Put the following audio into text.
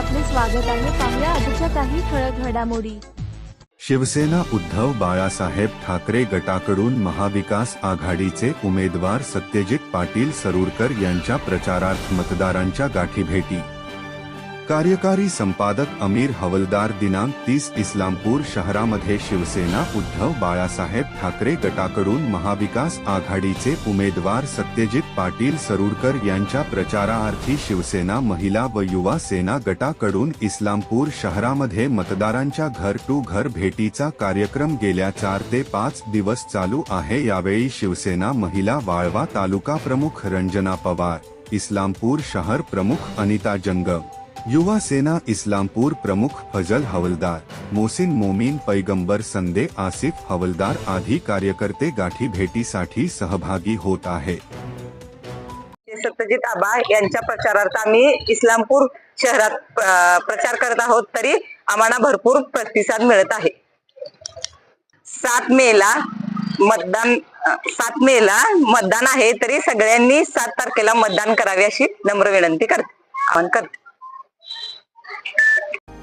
स्वागत आहे. पाहुया आजच्या काही ठळक घडामोडी. शिवसेना उद्धव बाळासाहेब ठाकरे गटाकडून महाविकास आघाडीचे उमेदवार सत्यजित पाटील सरूरकर यांच्या प्रचारार्थ मतदारांच्या गाठी भेटी. कार्यकारी संपादक अमीर हवलदार दिनांक तीस इस्लामपूर शहरामध्ये शिवसेना उद्धव बाळासाहेब ठाकरे गटाकडून महाविकास आघाडीचे उमेदवार सत्यजित पाटील सरूरकर यांच्या प्रचारार्थी शिवसेना महिला व युवा सेना गटाकडून इस्लामपूर शहरामध्ये मतदारांच्या घर टू घर भेटीचा कार्यक्रम गेल्या चार ते पाच दिवस चालू आहे. यावेळी शिवसेना महिला वाळवा तालुका प्रमुख रंजना पवार इस्लामपूर शहर प्रमुख अनिता जंगम युवा सेना इस्लामपूर प्रमुख फजल हवलदार मोसिन मोमीन पैगंबर संदे आसिफ हवलदार आदी कार्यकर्ते गाठी भेटीसाठी सहभागी होत आहे. सत्यजित आबा यांच्या प्रचारार्थ आम्ही इस्लामपूर शहरात प्रचार करत आहोत तरी आम्हाला भरपूर प्रतिसाद मिळत आहे. सात मेला मतदान सात मेला मतदान आहे तरी सगळ्यांनी सात तारखेला मतदान करावे अशी नम्र विनंती करते आवाहन करते.